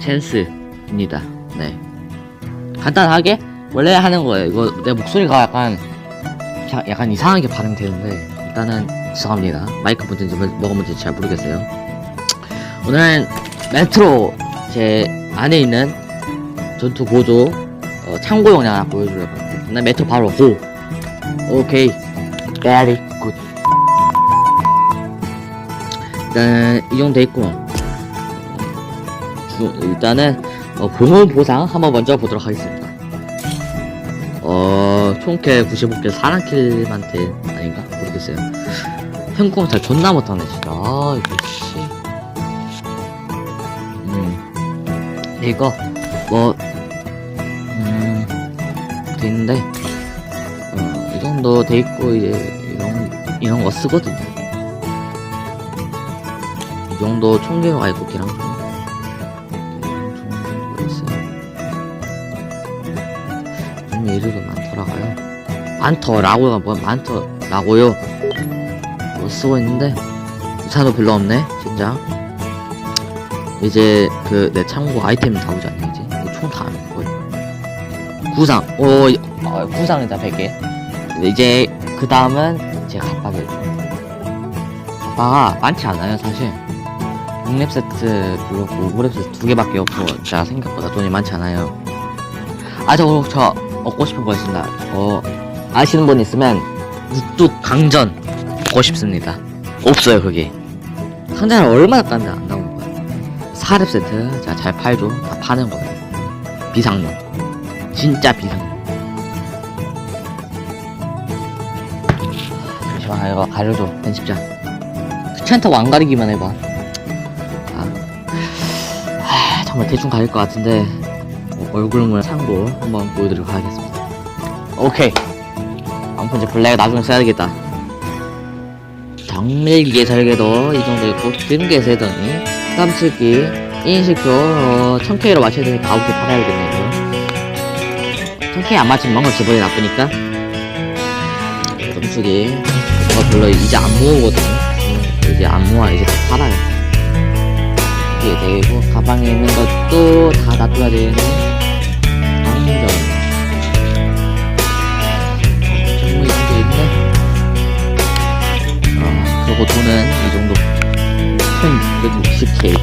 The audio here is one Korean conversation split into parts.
찬스입니다. 네. 간단하게 원래 하는 거예요. 이거 내 목소리가 약간 자- 약간 이상하게 발음되는데 일단은 죄송합니다. 마이크 문제인지 뭐- 뭐가 문제인지 잘 모르겠어요. 오늘은 메트로 제 안에 있는 전투 고조 어, 참고 영상 하나 보여주려고 합니다. 나 메트로 바로 고. 오케이. very good. 일단은 이 정도 돼 있고 주- 일단은 어, 보물 보상 한번 먼저 보도록 하겠습니다. 어 총캐 95킬 사랑킬한테 아닌가 모르겠어요. 현궁 잘 존나 못하네 진짜. 아 이거 씨. 음 이거 뭐 음, 돼 있는데 어, 이 정도 돼 있고 이제 이런 이런 거 쓰거든요. 이 정도 총계가 있고 기랑 총 좀 예류도 많더라고요. 많더라고요. 뭐 많더라고요. 뭐 쓰고 있는데 유산도 별로 없네 진짜. 이제 그내 참고 아이템 다 오지 않냐 이제 총다 안 거의. 구상 오 어, 구상이다 100개. 이제 그 다음은 제 갑박이에요. 갑바가 많지 않아요 사실. 6렙 세트 그렇고 5렙 세트 두 개밖에 없고 제가 생각보다 돈이 많지 않아요. 아 저거 저 얻고 싶은 거 있습니다. 저 아시는 분 있으면 우뚝 강전 얻고 싶습니다. 없어요 그게. 상자를 얼마나 깠는데 안 나오는 거야. 4렙 세트 제가 잘 팔죠. 다 파는 거예요. 비상용. 진짜 비상용. 잠시만 이거 가려줘 편집자. 귀찮다고 그안 가리기만 해봐. 아, 아, 정말 대충 가릴 것 같은데 어, 얼굴물 참고 한번 보여드리도록 하겠습니다. 오케이. 아무튼 이제 블랙 나중에 써야겠다. 정밀기계 설계도 이 정도 있고 등계 세더니 깜찍기 인식표 어, 1000K로 맞춰야 되니까 9개 팔아야겠네요. 1000K 안 맞추면 뭔가 기분이 나쁘니까 깜찍이 뭐가 별로 이제 안 모으거든. 음, 이제 안 모아 이제 다 팔아요. 이게 되고 가방에 있는 것도 다 놔둬야 되는 어, 그리고 돈은 이 정도 1660k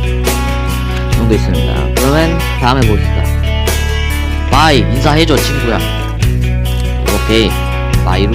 정도 있습니다. 그러면 다음에 봅시다. 바이. 인사해줘 친구야. 오케이. 바이루